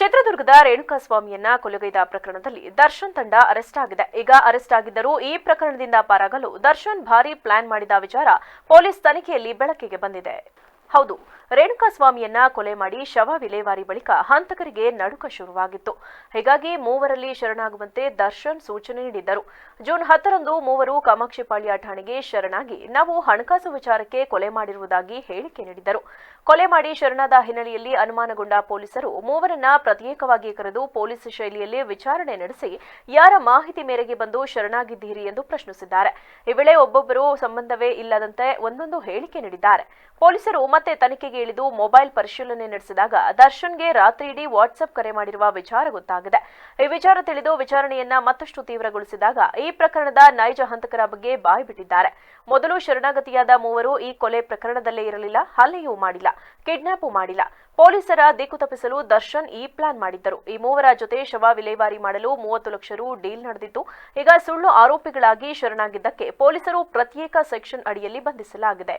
ಚಿತ್ರದುರ್ಗದ ರೇಣುಕಾಸ್ವಾಮಿಯನ್ನ ಕೊಲೆಗೈದ ಪ್ರಕರಣದಲ್ಲಿ ದರ್ಶನ್ ತಂಡ ಅರೆಸ್ಟ್ ಆಗಿದೆ. ಈಗ ಅರೆಸ್ಟ್ ಆಗಿದ್ದರೂ ಈ ಪ್ರಕರಣದಿಂದ ಪಾರಾಗಲು ದರ್ಶನ್ ಭಾರಿ ಪ್ಲಾನ್ ಮಾಡಿದ ವಿಚಾರ ಪೊಲೀಸ್ ತನಿಖೆಯಲ್ಲಿ ಬೆಳಕಿಗೆ ಬಂದಿದೆ. ಹೌದು ರೇಣುಕಾಸ್ವಾಮಿಯನ್ನ ಕೊಲೆ ಮಾಡಿ ಶವ ವಿಲೇವಾರಿ ಬಳಿಕ ಹಂತಕರಿಗೆ ನಡುಕ ಶುರುವಾಗಿತ್ತು. ಹೀಗಾಗಿ ಮೂವರಲ್ಲಿ ಶರಣಾಗುವಂತೆ ದರ್ಶನ್ ಸೂಚನೆ ನೀಡಿದ್ದರು. ಜೂನ್ ಹತ್ತರಂದು ಮೂವರು ಕಾಮಾಕ್ಷಿಪಾಳ್ಯ ಠಾಣೆಗೆ ಶರಣಾಗಿ ನಾವು ಹಣಕಾಸು ವಿಚಾರಕ್ಕೆ ಕೊಲೆ ಮಾಡಿರುವುದಾಗಿ ಹೇಳಿಕೆ ನೀಡಿದ್ದರು. ಕೊಲೆ ಮಾಡಿ ಶರಣಾದ ಹಿನ್ನೆಲೆಯಲ್ಲಿ ಅನುಮಾನಗೊಂಡ ಪೊಲೀಸರು ಮೂವರನ್ನ ಪ್ರತ್ಯೇಕವಾಗಿ ಕರೆದು ಪೊಲೀಸ್ ಶೈಲಿಯಲ್ಲಿ ವಿಚಾರಣೆ ನಡೆಸಿ ಯಾರ ಮಾಹಿತಿ ಮೇರೆಗೆ ಬಂದು ಶರಣಾಗಿದ್ದೀರಿ ಎಂದು ಪ್ರಶ್ನಿಸಿದ್ದಾರೆ. ಈ ವೇಳೆ ಒಬ್ಬೊಬ್ಬರು ಸಂಬಂಧವೇ ಇಲ್ಲದಂತೆ ಒಂದೊಂದು ಹೇಳಿಕೆ ನೀಡಿದ್ದಾರೆ. ಪೊಲೀಸರು ಮತ್ತೆ ತನಿಖೆಗೆ ಇಳಿದು ಮೊಬೈಲ್ ಪರಿಶೀಲನೆ ನಡೆಸಿದಾಗ ದರ್ಶನ್ಗೆ ರಾತ್ರಿಯಿಡೀ ವಾಟ್ಸ್ಆಪ್ ಕರೆ ಮಾಡಿರುವ ವಿಚಾರ ಗೊತ್ತಾಗಿದೆ. ಈ ವಿಚಾರ ತಿಳಿದು ವಿಚಾರಣೆಯನ್ನ ಮತ್ತಷ್ಟು ತೀವ್ರಗೊಳಿಸಿದಾಗ ಈ ಪ್ರಕರಣದ ನೈಜ ಹಂತಕರ ಬಗ್ಗೆ ಬಾಯಿ ಬಿಟ್ಟಿದ್ದಾರೆ. ಮೊದಲು ಶರಣಾಗತಿಯಾದ ಮೂವರು ಈ ಕೊಲೆ ಪ್ರಕರಣದಲ್ಲೇ ಇರಲಿಲ್ಲ ಹಲ್ಲೆಯೂ ಮಾಡಿಲ್ಲ, ಕಿಡ್ನಾಪ್ ಮಾಡಿಲ್ಲ. ಪೊಲೀಸರ ದಿಕ್ಕು ತಪ್ಪಿಸಲು ದರ್ಶನ್ ಈ ಪ್ಲಾನ್ ಮಾಡಿದ್ದರು. ಈ ಮೂವರ ಜೊತೆ ಶವ ವಿಲೇವಾರಿ ಮಾಡಲು ಮೂವತ್ತು ಲಕ್ಷ ರು ಡೀಲ್ ನಡೆದಿತ್ತು. ಈಗ ಸುಳ್ಳು ಆರೋಪಿಗಳಾಗಿ ಶರಣಾಗಿದ್ದಕ್ಕೆ ಪೊಲೀಸರು ಪ್ರತ್ಯೇಕ ಸೆಕ್ಷನ್ ಅಡಿಯಲ್ಲಿ ಬಂಧಿಸಲಾಗಿದೆ.